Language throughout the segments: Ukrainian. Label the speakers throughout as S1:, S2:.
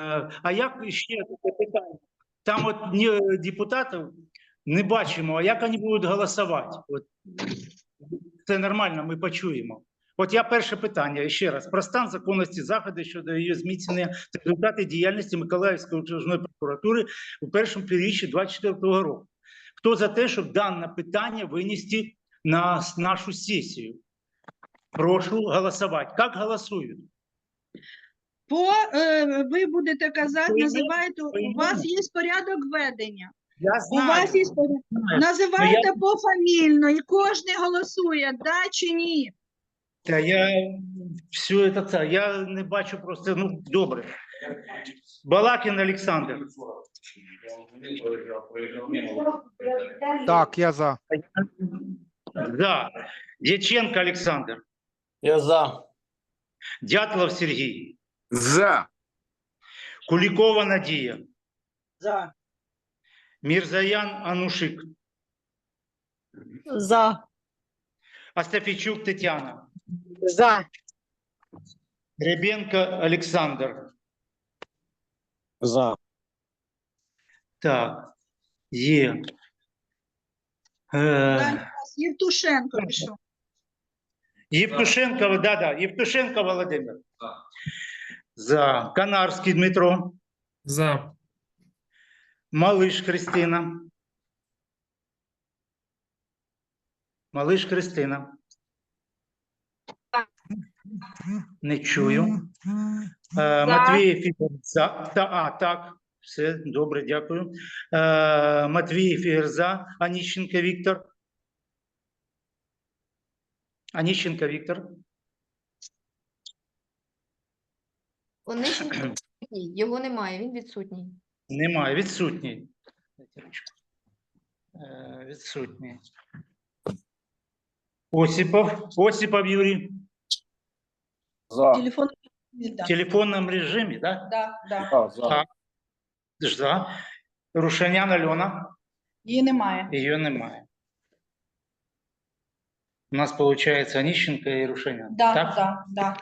S1: Е, А як ще таке питання? Там от депутатів не бачимо, а як вони будуть голосувати? От, це нормально, ми почуємо. От я перше питання ще раз про стан законності заходу щодо її зміцнення та результати діяльності Миколаївської окружної прокуратури у першому півріччі 2024 року. Хто за те, щоб дане питання винести на нашу сесію? Прошу голосувати. Як голосують?
S2: По е, ви будете казати, називаєте. У вас є порядок ведення.
S1: Я
S2: У вас є порядок.
S1: знаю.
S2: Називаєте пофамільно, і кожен голосує, да чи ні.
S1: Та я все це, це, я не бачу просто, ну, добре. Балакін Олександр.
S3: Так, я за.
S1: За. Дяченко Олександр.
S4: Я за.
S1: Дятлов Сергій.
S5: За.
S1: Кулікова Надія.
S2: За.
S1: Мірзаян Анушик.
S2: За.
S1: Астафійчук Тетяна.
S2: За.
S1: Ребенко Олександр.
S4: За.
S1: Так. Є. Е,
S2: Євтушенко пішов.
S1: Євтушенко, да, да, Євтушенко Володимир. За. Канарський Дмитро.
S6: За.
S1: Малиш Христина. Малиш Христина. Не чую. Е, Матвієв Ігор за. Та, а, так. Все, добре, дякую. Е, Матвієв Ігор за. Аніщенко Віктор. Аніщенко Віктор.
S7: Онищенко відсутній, його немає, він відсутній.
S1: Немає, відсутній. Е, Відсутній. Осипов. Осипов Юрій.
S4: За.
S2: Телефон.
S1: В телефонному режимі, так?
S2: Да, да.
S4: За. За.
S1: Так. За. Рушанян Альона.
S2: Її немає.
S1: Її немає. У нас виходить Аніщенко і Рушанян.
S2: Да,
S1: так?
S2: да, да.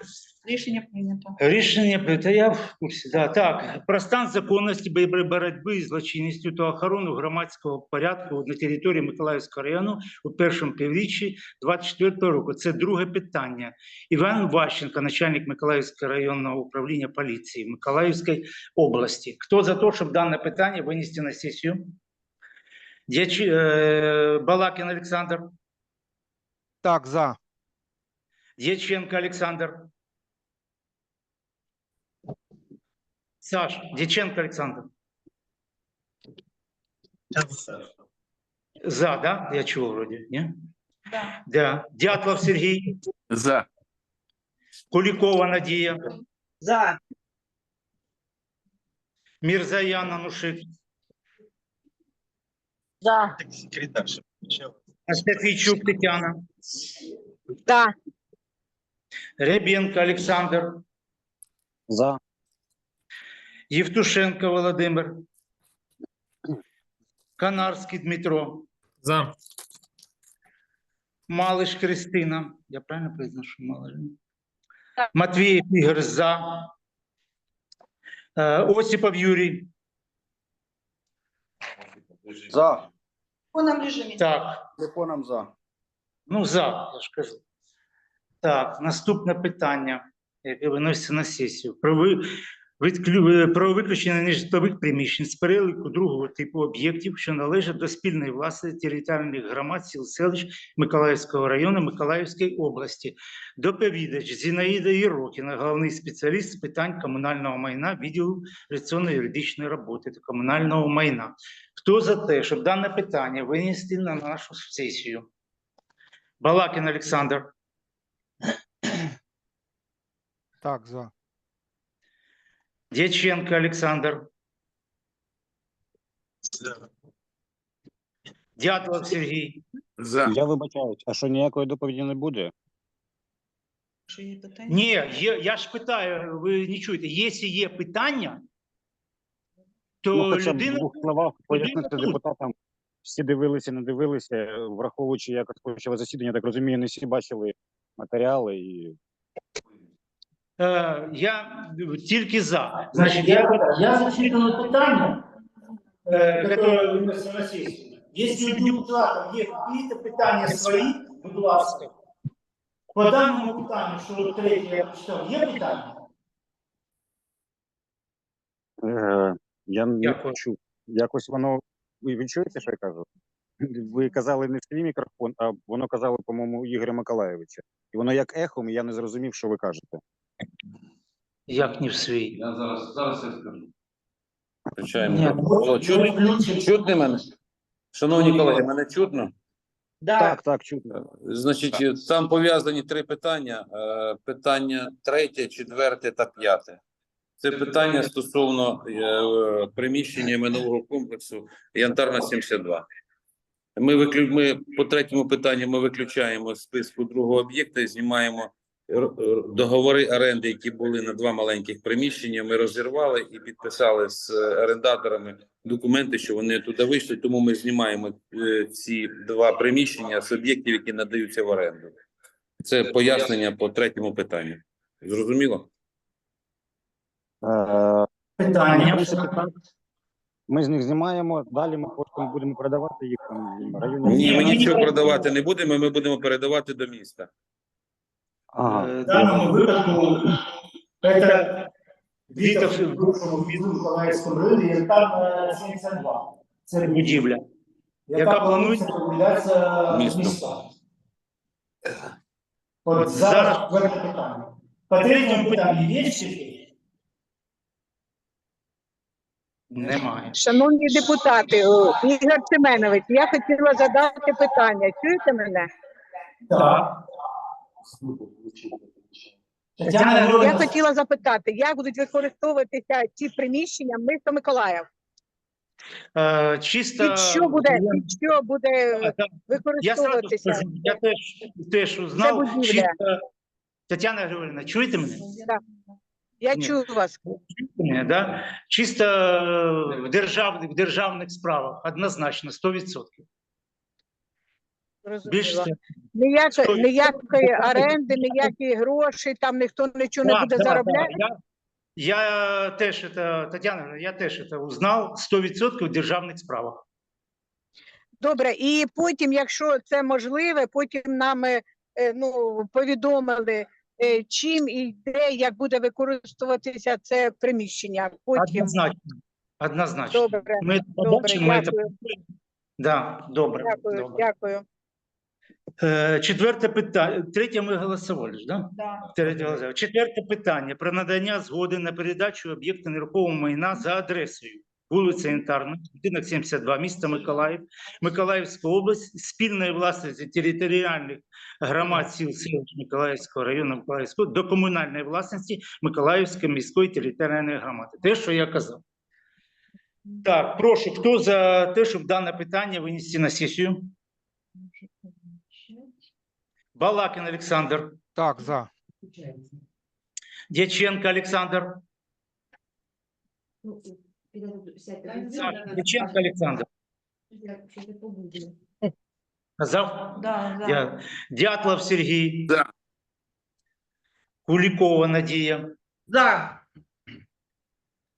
S2: Рішення прийнято.
S1: Рішення прийнято, я в курсі. Да. Так, про стан законності боротьби з злочинністю та охорону громадського порядку на території Миколаївського району у першому півріччі 24 року. Це друге питання. Іван Ващенко, начальник Миколаївського районного управління поліції Миколаївської області. Хто за те, щоб дане питання винести на сесію? Дячі, е, Балакін Олександр,
S3: Так, за.
S1: Дяченко Олександр. Саш, Дяченко Олександр. За, да? Я чув вроді, ні?
S2: Да.
S1: Да. Дятлов Сергій,
S5: За.
S1: Кулікова Надія,
S2: За.
S1: Мірзаян Анушик,
S2: За.
S1: Астафійчук Тетяна,
S2: Да.
S1: Ребенко Олександр,
S4: За.
S1: Євтушенко Володимир, Канарський Дмитро,
S6: За.
S1: Малиш Христина. Я правильно произношу Малиш? Матвієв Ігор за. Е, Осипов Юрій.
S4: За.
S2: В режимі.
S1: Так,
S4: Телефоном за.
S1: ну за, я ж кажу. Так, наступне питання, яке виноситься на сесію. Про, ви, відклю- про виключення нежитлових приміщень з переліку другого типу об'єктів, що належать до спільної власності територіальних громад сіл селищ Миколаївського району Миколаївської області. Доповідач Зінаїда Єрокіна, головний спеціаліст з питань комунального майна, відділу юридичної роботи та комунального майна. Хто за те, щоб дане питання винести на нашу сесію? Балакін Олександр,
S3: Так, за.
S1: Дяченко Олександр, Дятлов Сергій,
S5: За.
S8: Я вибачаюсь, а що ніякої доповіді не буде?
S2: Що є питання?
S1: Ні, є, я ж питаю, ви не чуєте, якщо є питання, то
S8: ну, хоча б в
S1: людина.
S8: двох словах пояснити
S1: тут.
S8: депутатам. Всі дивилися, не дивилися, враховуючи, як розпочало засідання, так розумію, не всі бачили матеріали і
S1: я тільки за. Значить, я, я зачитано питання, е, яке виносимо на сесію. Якщо у депутатів є якісь питання свої, будь ласка. По даному питанню, що от третє я прочитав, є питання?
S8: Е, я не
S1: Дякую.
S8: чув. Якось воно. Ви відчуєте, що я кажу? Ви казали не в свій мікрофон, а воно казали, по-моєму, Ігоря Миколаєвича. І воно як ехом, і я не зрозумів, що ви кажете.
S1: Як не в свій?
S4: Я зараз, зараз я скажу.
S1: Ні,
S4: Включаємо. О, чутно, чутно мене? Шановні колеги, мене чутно?
S8: Так, так, чутно.
S4: Значить, там пов'язані три питання. Е, Питання третє, четверте та п'яте. Це питання стосовно е, приміщення минулого комплексу Янтарна 72. Ми, виклю... ми по третьому питанню ми виключаємо з списку другого об'єкта і знімаємо договори оренди, які були на два маленьких приміщення. Ми розірвали і підписали з е, орендаторами документи, що вони туди вийшли. Тому ми знімаємо е, ці два приміщення з об'єктів, які надаються в оренду. Це пояснення по третьому питанню. Зрозуміло?
S8: Е,
S1: Питання.
S8: Ми з них знімаємо, далі ми потім будемо продавати їх там в районі.
S4: Ні, ми нічого продавати не будемо. Ми будемо передавати до міста.
S8: Ага.
S1: Е, В даному випадку це Вітов в бувшому віду Миколаївському районі, Янтарна 72. Це будівля, яка планується
S4: Місту.
S1: місту. От зараз четверте питання. По третьому питанню є ще? Немає.
S5: Шановні депутати, Ігор Семенович, я хотіла задати питання. Чуєте мене?
S1: Так. Тетяна
S5: Я
S1: Григорівна,
S5: хотіла запитати, як будуть використовуватися ці приміщення міста Миколаїв?
S1: е, чисто...
S5: Під що буде, під що буде
S1: Так, так. Я скажу, я теж, теж узнав, чисто... Тетяна Григорівна, чуєте мене?
S5: Я
S1: Ні.
S5: чую вас.
S1: Чуєте да? Чисто е, в державних, в державних справах, однозначно, 100%.
S5: Ніяка, ніякої оренди, ніякі гроші, там ніхто нічого не буде заробляти.
S1: Я, теж это, Тетяна, я теж это узнав 100% в державних справах.
S5: Добре, і потім, якщо це можливе, потім нам е, ну, повідомили, е, чим і де, як буде використовуватися це приміщення. Потім
S1: Однозначно. Однозначно.
S5: добре,
S1: Ми
S5: добре,
S1: побачимо, ми це Да, добре.
S5: дякую,
S1: добре.
S5: дякую.
S1: Е, Четверте питання. Третє ми голосували ж, да?
S7: Да.
S1: Третє голосували. Четверте питання про надання згоди на передачу об'єкта нерухомого майна за адресою. Вулиця Інтарна, будинок 72, місто Миколаїв, Миколаївська область, спільної власності територіальних громад сіл селищ Миколаївського району Миколаївського до комунальної власності Миколаївської міської територіальної громади. Те, що я казав. Так, прошу, хто за те, щоб дане питання винести на сесію? Балакин Олександр,
S3: Так, за.
S1: Дяченко Олександр,
S7: Ну, підожди, сядьте.
S1: Так, Дяченко Олександр.
S7: Я щось не побуду.
S1: Казав?
S7: Да, да.
S1: Я. Дятлов Сергій.
S4: За.
S1: Кулікова Надія.
S2: За.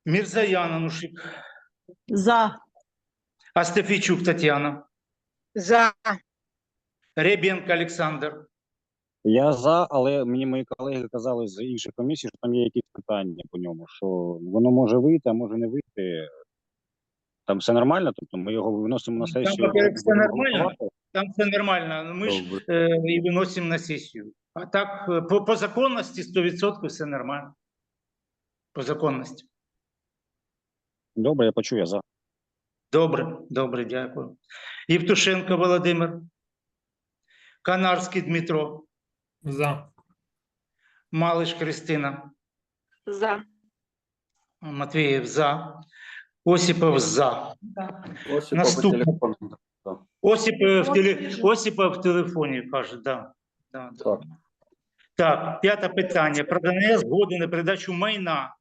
S1: Мірзаян Анушик.
S2: За.
S1: Астафійчук Тетяна.
S5: За
S1: Ребенко Олександр.
S8: Я за, але мені мої колеги казали з інших комісій, що там є якісь питання по ньому, що воно може вийти, а може не вийти. Там все нормально, тобто ми його виносимо на сесію.
S1: во-первых, все нормально. Там все нормально. Ми ж е, і виносимо на сесію. А так, е, по, по законності 100% все нормально. По законності.
S8: Добре, я почую, я за.
S1: Добре, добре, дякую. Євтушенко Володимир. Канарський Дмитро.
S6: За.
S1: Малиш Кристина.
S5: за
S1: Матвієв за. Осіпов за. Наступне. Осіпов в, теле... Осіпов в телефоні каже, да. Да, да.
S4: Так.
S1: Так, п'яте питання. Про ДНС згоди на передачу майна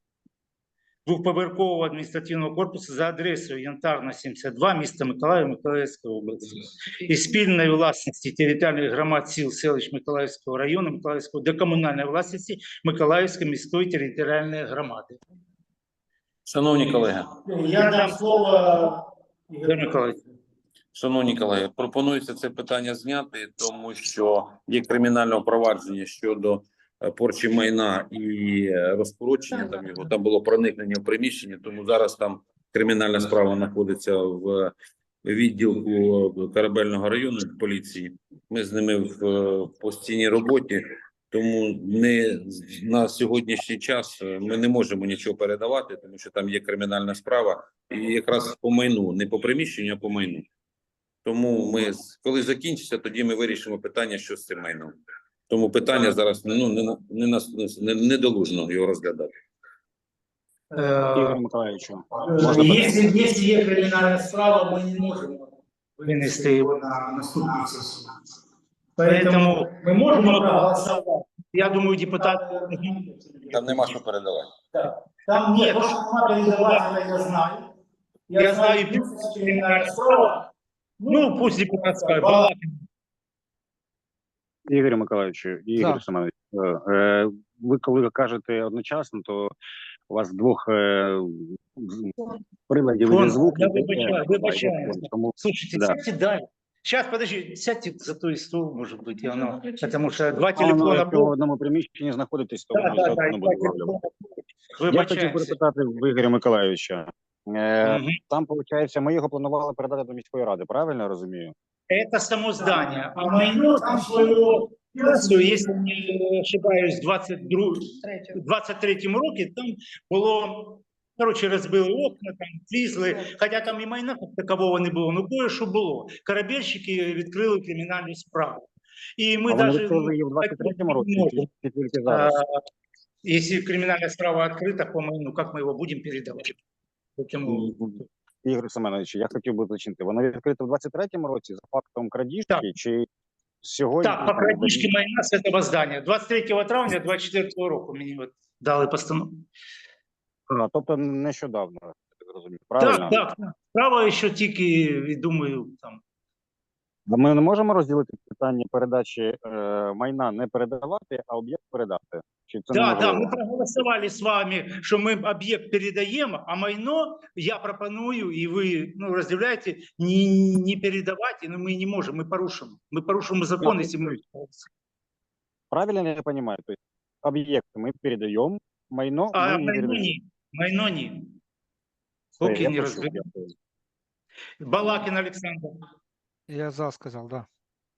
S1: двохповерхового адміністративного корпусу за адресою Янтарна 72, місто Миколаїв, Миколаївська область. І спільної власності територіальних громад сіл селищ Миколаївського району, Миколаївського до комунальної власності Миколаївської міської територіальної громади.
S4: Шановні колеги,
S1: Я дам слово Ігор Миколаївич.
S4: шановні колеги, пропонується це питання зняти, тому що є кримінальне провадження щодо порчі майна і е, розпоручення там його. Там було проникнення в приміщення, тому зараз там кримінальна справа знаходиться в відділку корабельного району поліції. Ми з ними в е, постійній роботі. Тому не на сьогоднішній час е, ми не можемо нічого передавати, тому що там є кримінальна справа, і якраз по майну, не по приміщенню, а по майну. Тому ми, коли закінчиться, тоді ми вирішимо питання, що з цим майном. Тому питання зараз ну, не, на- не, нас- не, недолужно його розглядати.
S8: Ігор
S1: Е,
S8: Миколаївичу, можна
S6: Если, если есть криминальная справа, мы не можем
S1: Винести його.
S6: на наступную сессию. Поэтому мы можем проголосовать.
S1: Я думаю, депутати
S4: Там нема що передавати.
S6: Там
S1: Нет,
S6: нет,
S1: ну-
S6: то, что надо передавать, это я знаю.
S1: Я знаю,
S6: есть криминальная справа.
S1: Ну, пусть депутат скаже.
S8: Ігорю Миколаївичу, Ігор
S3: За.
S8: Семенович, е, е, ви коли кажете одночасно, то у вас двох е, приладів
S1: Фон,
S8: звук.
S1: я вибачаю, вибачаю.
S8: Тому
S1: Слушайте,
S8: Да.
S1: сядьте дальше. Сейчас, подожди, сядьте за той стол, может быть, и оно, потому что два телефона
S8: якщо в одному приміщенні знаходитесь, то
S1: Да, да, да,
S8: буде проблема. Я хотів перепитати в Ігоря Миколаївича. Е. Там, виходить, ми його планували передати до міської ради, правильно я розумію?
S1: Это само здание.
S6: А майно там своего
S1: Класу, если не ошибаюсь, в 22 23-му році там було, короче, розбили окна, там влізли, хоча там і майна як такового не було, ну кое-що було. Корабельщики відкрили кримінальну справу. І ми
S8: а вони
S1: навіть,
S8: відкрили її в 23-му році,
S1: можем.
S8: чи чи тільки
S1: а,
S8: зараз?
S1: если криминальная справа открыта по майну, как мы его будем передавать? Поэтому,
S8: Ігор Семенович, я хотів би уточнити, воно відкрите в 23-му році за фактом крадіжки,
S1: Так.
S8: чи сьогодні?
S1: так, по крадіжці майна з цього здання. 23 травня 24 року мені от дали постанову.
S8: А, тобто нещодавно, я так розумію, правильно?
S1: Так, так, так. Справа ще тільки, думаю, там,
S8: А Ми не можемо розділити питання передачі е, майна не передавати, а об'єкт передати. Чи це
S1: Да, да,
S8: неможливо?
S1: мы проголосовали с вами, что мы объект передаем, а майно я пропоную, и вы ну, разделяете, не, не передавать, но мы не можем, мы порушим. Мы порушим закон,
S8: Ну,
S1: если мы...
S8: Правильно я розумію? Тобто об'єкт ми передаємо, майно
S1: А
S8: ми не
S1: майно
S8: передаємо.
S1: не, майно не.
S8: Все,
S1: Поки
S8: я
S1: не
S8: почув,
S1: разберем.
S8: дякую.
S1: Балакин Александр.
S3: Я за сказав, да.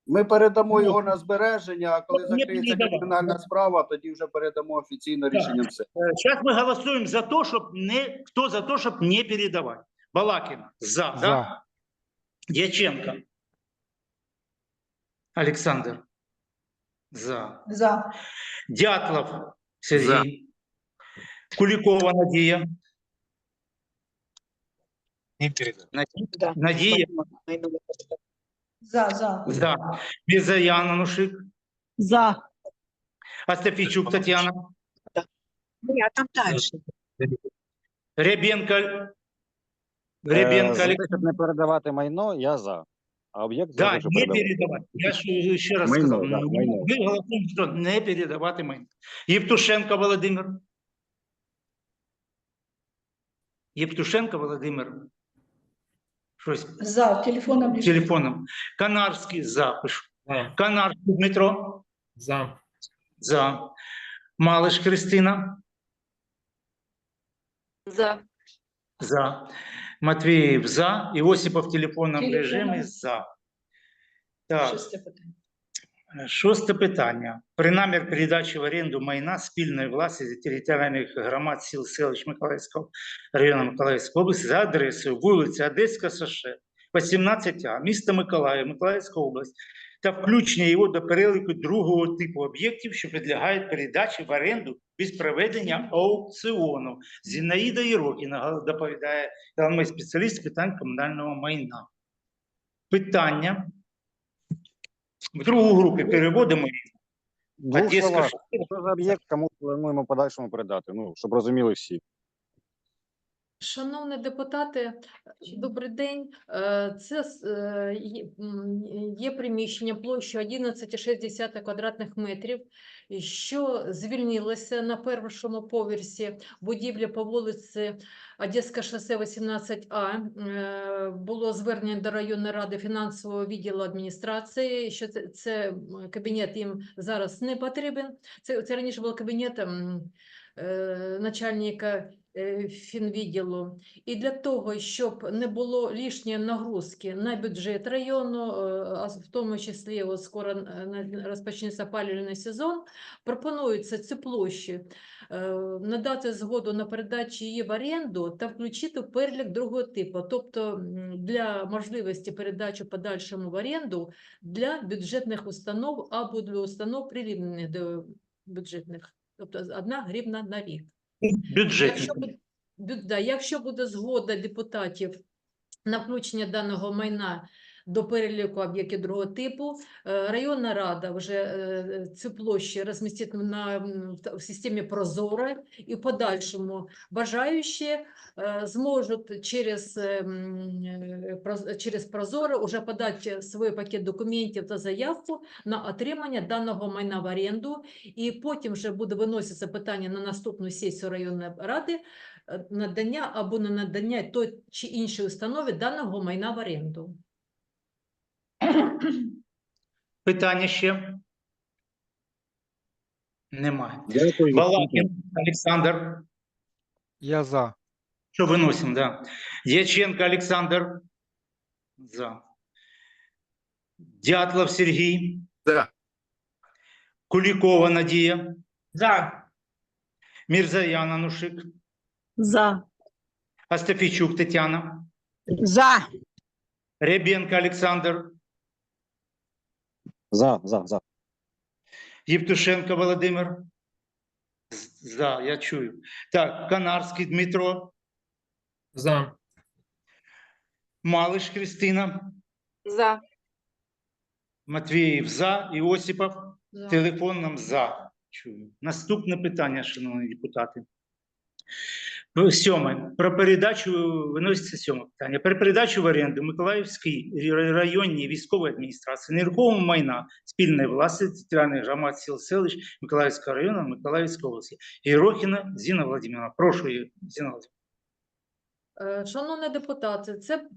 S9: Ми передамо
S1: Ну,
S9: його на збереження, а коли
S1: не
S9: закриється
S1: передавати.
S9: кримінальна справа, тоді вже передамо офіційно
S1: Так.
S9: рішенням все.
S1: Сейчас мы голосуем за то, чтобы не... Кто за то, чтобы не передавать? Балакин. За, да?
S3: За.
S1: Дьяченко. Александр. За.
S2: За.
S1: Дятлов Сергей. Куликова Надія. Надія. Надія.
S2: За, за.
S1: За. Безаян Анушик.
S2: За.
S1: Астафійчук Тетяна.
S5: Я там далі.
S1: Рябенко.
S8: Е,
S1: Рябенко
S8: за щоб не передавати майно, я за. А об'єкт
S1: Да, не
S8: передавати.
S1: передавати. Я ж ще раз
S8: Майно,
S1: сказав.
S8: да,
S1: ну,
S8: майно.
S1: Ми голосуємо, що не передавати майно. Євтушенко Володимир. Євтушенко Володимир. Щось
S2: За. Телефоном
S1: телефоном. Канарський за. пишу. Канарський Дмитро.
S6: За.
S1: За. Малиш Кристина.
S5: За.
S1: За. Матвеев за. Иосипов в
S2: телефонном
S1: режиме за. Так.
S2: Шосте питання.
S1: Шосте питання. При намір передачі в оренду майна спільної власності територіальних громад сіл селищ Миколаївського району Миколаївської області за адресою вулиця Одеська Соше, 18А, місто Миколаїв, Миколаївська область, та включення його до переліку другого типу об'єктів, що підлягають передачі в оренду без проведення аукціону. Зінаїда Єрокіна доповідає головний спеціаліст питань комунального майна. Питання в другу групу переводимо. Одеська
S8: що за об'єкт, кому плануємо подальшому передати, ну, щоб розуміли всі.
S10: Шановні депутати, добрий день. Е, Це е, є- приміщення площею 11,6 квадратних метрів, що звільнилося на першому поверсі будівлі по вулиці Одеське шосе 18А. Е, Було звернення до районної ради фінансового відділу адміністрації, що це, це кабінет їм зараз не потрібен. Це, це раніше був кабінет е, начальника фінвідділу. І для того, щоб не було лишньої нагрузки на бюджет району, е, а в тому числі от скоро е, розпочнеться опалювальний сезон, пропонується цю площу е, надати згоду на передачу її в оренду та включити перелік другого типу, тобто для можливості передачі подальшому в оренду для бюджетних установ або для установ прирівняних до бюджетних, тобто одна гривна на рік.
S1: Бюджет.
S10: Якщо да, якщо буде згода депутатів на включення даного майна до переліку об'єктів другого типу, е, районна рада вже е, цю площу розмістить на, в системі Прозоро і в подальшому бажаючі е, зможуть через, через Прозоро вже подати свій пакет документів та заявку на отримання даного майна в оренду і потім вже буде виноситися питання на наступну сесію районної ради надання або не надання той чи іншій установі даного майна в оренду.
S1: Питання ще? Немає.
S8: Дякую.
S1: Балакін Олександр.
S3: Я за.
S1: Що виносимо, да. Дяченко Олександр. За. Дятлов Сергій.
S4: За.
S1: Кулікова Надія. За. Мірзаян Анушик.
S5: За.
S1: Астафійчук Тетяна.
S5: За.
S1: Рябенко Олександр.
S8: За, за, за.
S1: Євтушенко Володимир. За, я чую. Так, Канарський Дмитро.
S6: За.
S1: Малиш Христина.
S5: За.
S1: Матвіїв за. Іосипов.
S10: За.
S1: Телефон нам за. Чую. Наступне питання, шановні депутати. Ну, Сьоме. Про передачу виноситься сьоме питання. Про передачу в оренду Миколаївській районній військової адміністрації нерухомого майна спільної власності територіальних громад сіл селищ Миколаївського району Миколаївської області. Єрохіна Зіна Владимировна. Прошу, Зіна Владимировна.
S10: Е, Шановні депутати, це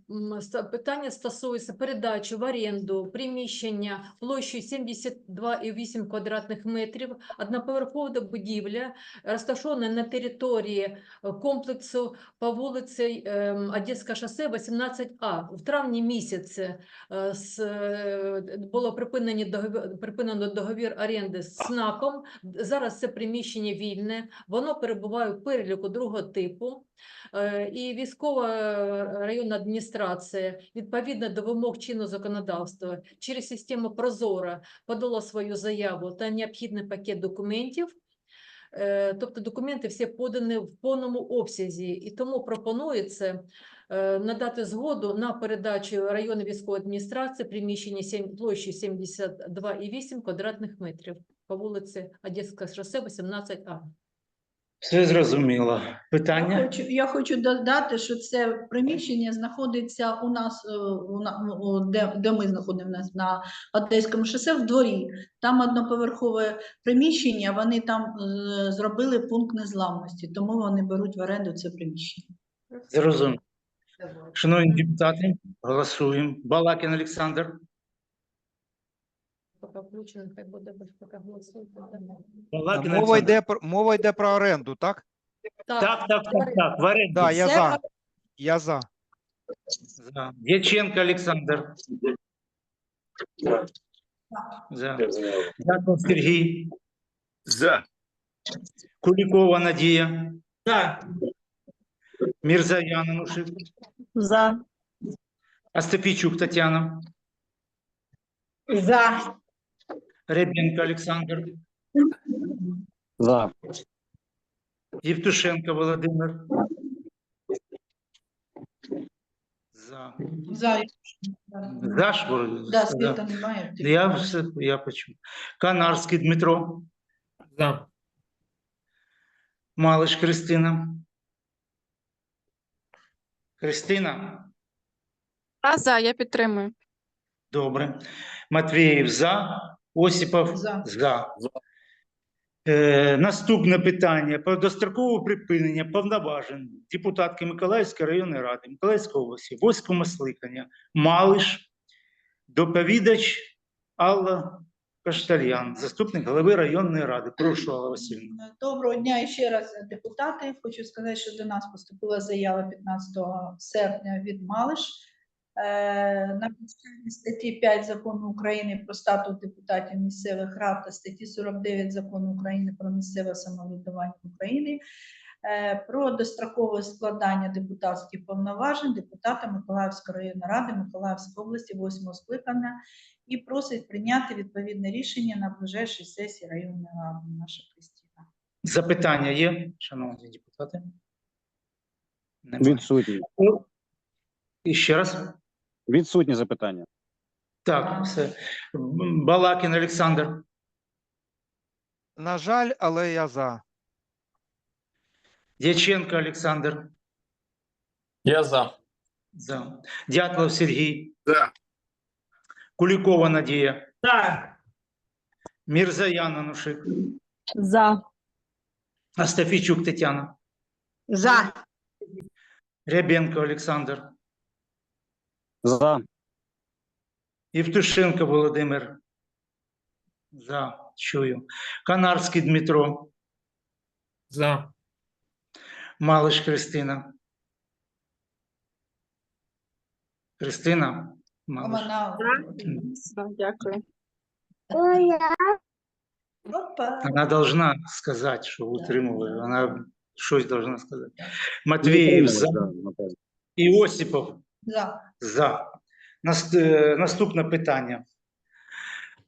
S10: питання стосується передачі в оренду приміщення площею 72,8 квадратних метрів, одноповерхова будівля, розташована на території е, комплексу по вулиці ем, шосе 18А. В травні місяці е, було припинено договір оренди з СНАПом. Зараз це приміщення вільне, воно перебуває в переліку другого типу. І військова е, районна адміністрація відповідно до вимог чинного законодавства через систему Прозора подала свою заяву та необхідний пакет документів. Е, Тобто документи всі подані в повному обсязі, і тому пропонується надати згоду на передачу районної військової адміністрації приміщення сім- площею 72,8 квадратних метрів по вулиці Одеське шосе 18А.
S1: Все зрозуміло.
S2: Я
S1: Питання?
S2: хочу, я хочу додати, що це приміщення знаходиться у нас, е, у на- у- де, де ми знаходимося на Одеському шосе в дворі. Там одноповерхове приміщення, вони там е, зробили пункт незламності, тому вони беруть в оренду це приміщення.
S1: Зрозуміло. Шановні депутати, голосуємо. Балакін Олександр.
S10: Поки включено, хай буде без поки
S3: Мова
S1: Олександр.
S3: йде про мова йде про оренду, так?
S1: Так, так, так, так. В оренді.
S3: Да, я
S2: Це
S3: за. Я за.
S1: За. Дяченко Олександр. За. Дякую, Сергій.
S4: За.
S1: Кулікова Надія. За. Мірзаян Анушик.
S5: За.
S1: Остапійчук Тетяна.
S5: За.
S1: Рябенко Олександр.
S8: За.
S1: Євтушенко Володимир. За.
S2: За,
S1: За ж
S2: да, світа немає.
S1: Я все я почув. Канарський Дмитро.
S6: За.
S1: Малиш Христина. Христина?
S11: А за, я підтримую.
S1: Добре. Матвіїв за. Осіпов
S2: За.
S1: за. Е, наступне питання про дострокове припинення повноважень депутатки Миколаївської районної ради Миколаївської області, восьмого скликання, Малиш, доповідач Алла Каштальян, заступник голови районної ради. Прошу, Алла Васильівна.
S2: Доброго дня і ще раз, депутати. Хочу сказати, що до нас поступила заява 15 серпня від Малиш. Е, На підставі статті 5 закону України про статус депутатів місцевих рад та статті 49 закону України про місцеве самоврядування України е, про дострокове складання депутатських повноважень депутата Миколаївської районної ради Миколаївської області 8 скликання і просить прийняти відповідне рішення на ближайшій сесії районної ради. Наша Кристина.
S1: Запитання є, шановні депутати? Немає.
S8: Відсутні.
S1: І ще раз.
S8: Відсутні запитання.
S1: Так, все. Балакін Олександр.
S3: На жаль, але я за.
S1: Дяченко Олександр.
S4: Я за.
S1: За. Дятлов Сергій.
S4: За.
S1: Кулікова Надія.
S6: Так.
S1: Мірзаян Анушик.
S11: За.
S1: Астафійчук Тетяна.
S5: За.
S1: Рябенко Олександр.
S8: За.
S1: Євтушенко Володимир. За. Чую. Канарський Дмитро.
S6: За.
S1: Малиш Христина. Христина. Малиш.
S2: Вона
S11: Дякую.
S2: Опа.
S1: Она должна сказать, що утримує. Вона щось должна сказати. Матвіїв за.
S8: Да, Наталя.
S1: І Осіпов
S2: за.
S1: за. Е, Наступне питання.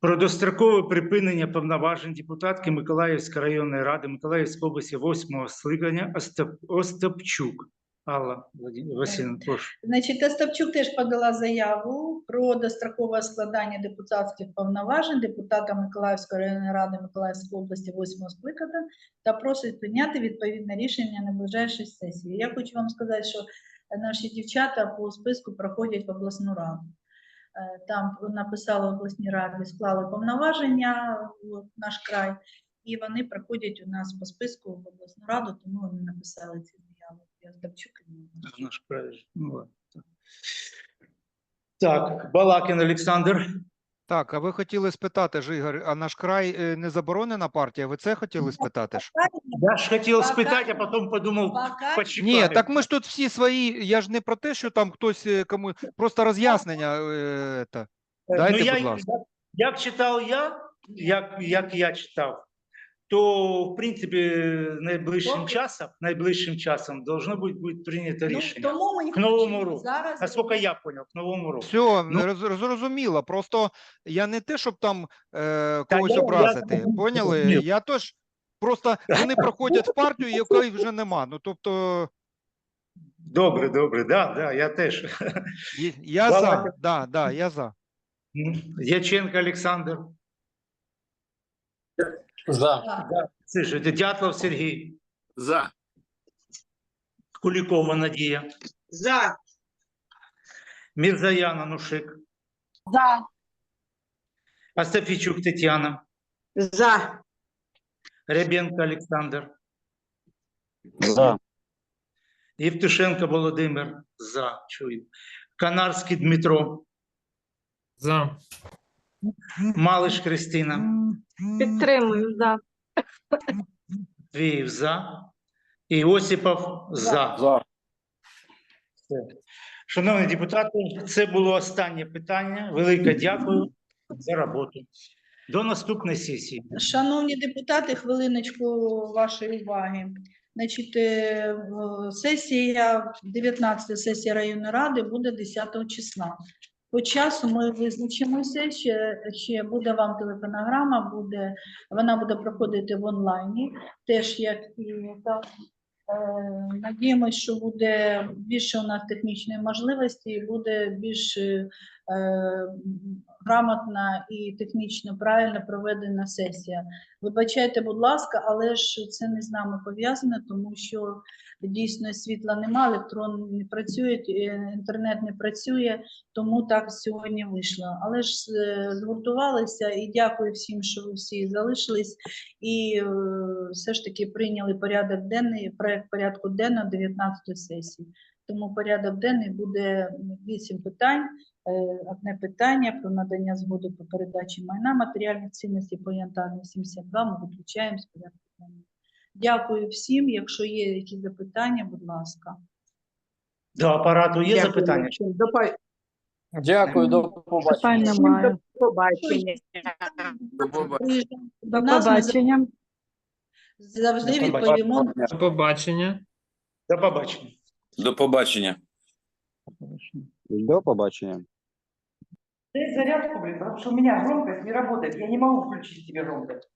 S1: Про дострокове припинення повноважень депутатки Миколаївської районної ради Миколаївської області 8 скликання Остап... Остапчук. Алла Васильівна, прошу.
S2: Значить, Остапчук теж подала заяву про дострокове складання депутатських повноважень депутата Миколаївської районної ради Миколаївської області 8 скликання та просить прийняти відповідне рішення на ближайшій сесії. Я хочу вам сказати, що наші дівчата по списку проходять в обласну раду. Е, Там написали обласній раді, склали повноваження в наш край, і вони проходять у нас по списку в обласну раду, тому вони написали ці заяви. Я Остапчук і.
S1: Наш край. Ну. Так, Балакин Олександр.
S3: Так, а ви хотіли спитати ж, Ігор, а наш край е, не заборонена партія? Ви це хотіли спитати ж?
S1: Я ж хотів
S2: Пока-
S1: спитати, а потім подумав, почекати.
S3: Ні, так ми ж тут всі свої. Я ж не про те, що там хтось е, кому просто роз'яснення. е. Дайте,
S1: ну, я,
S3: будь ласка.
S1: Як, як читав я, як, як я читав, то в принципі найближчим
S2: Поки-
S1: часом, найближчим часом должно бути, бути прийнято
S2: Ну,
S1: рішення.
S2: тому ми
S1: К Новому
S2: хочемо
S1: року.
S2: зараз.
S1: Наскільки я понял, к новому року.
S3: Все,
S1: Ну-
S3: роз, зрозуміло. Просто я не те, щоб там е, когось
S1: я- я
S3: образити.
S1: зрозумів,
S3: Поняли?
S1: зрозумів.
S3: Я теж просто вони проходять в партію, якої вже нема. Ну тобто,
S1: Добре, добре, да, да, я теж.
S3: є- я за.
S1: Давайте.
S3: Да, да, я за.
S1: Яченко Олександр.
S4: За.
S2: Так,
S1: Дятлов Сергій.
S4: За.
S1: Кулікова Надія.
S5: За.
S1: Мірзаян Анушик.
S5: За.
S1: Астафійчук Тетяна.
S5: За.
S1: Рябенко Олександр.
S8: За.
S1: Євтушенко Володимир. За. Чую. Канарський Дмитро.
S6: За.
S1: Малиш Христина.
S11: Підтримую. За.
S1: Твіїв за. І Осіпов за.
S9: За.
S1: Все. Шановні депутати, це було останнє питання. Велике дякую за роботу. До наступної сесії.
S2: Шановні депутати, хвилиночку вашої уваги. Значить, е, в- сесія, 19 сесія районної ради буде 10 числа. По часу ми визначимося, ще, ще буде вам телефонограма, буде, вона буде проходити в онлайні, теж як і так. Надіємося, Надіємось, що буде більше у нас технічної можливості, і буде більш е, грамотна і технічно правильно проведена сесія. Вибачайте, будь ласка, але ж це не з нами пов'язано, тому що дійсно світла нема, електрон не працює, е, інтернет не працює, тому так сьогодні вийшло. Але ж е, згуртувалися і дякую всім, що ви всі залишились і е, все ж таки прийняли порядок денний, проект порядку денного 19 сесії. Тому порядок денний буде вісім питань. Е, Одне питання про надання згоди по передачі майна матеріальних цінностей по янтарній 72 ми виключаємо з порядку денного. Дякую всім. Якщо є якісь запитання, будь ласка.
S1: До апарату є
S5: Дякую.
S1: запитання?
S9: Дякую, до побачення.
S11: Питань немає.
S5: Побачення.
S4: До побачення.
S11: До
S2: нас,
S11: побачення.
S2: завжди
S1: До
S2: відповімо.
S6: До побачення.
S1: До побачення.
S4: До побачення.
S8: До побачення.
S12: Дай зарядку, блин, потому что у меня громкость не работает. Я не могу включить тебе громкость.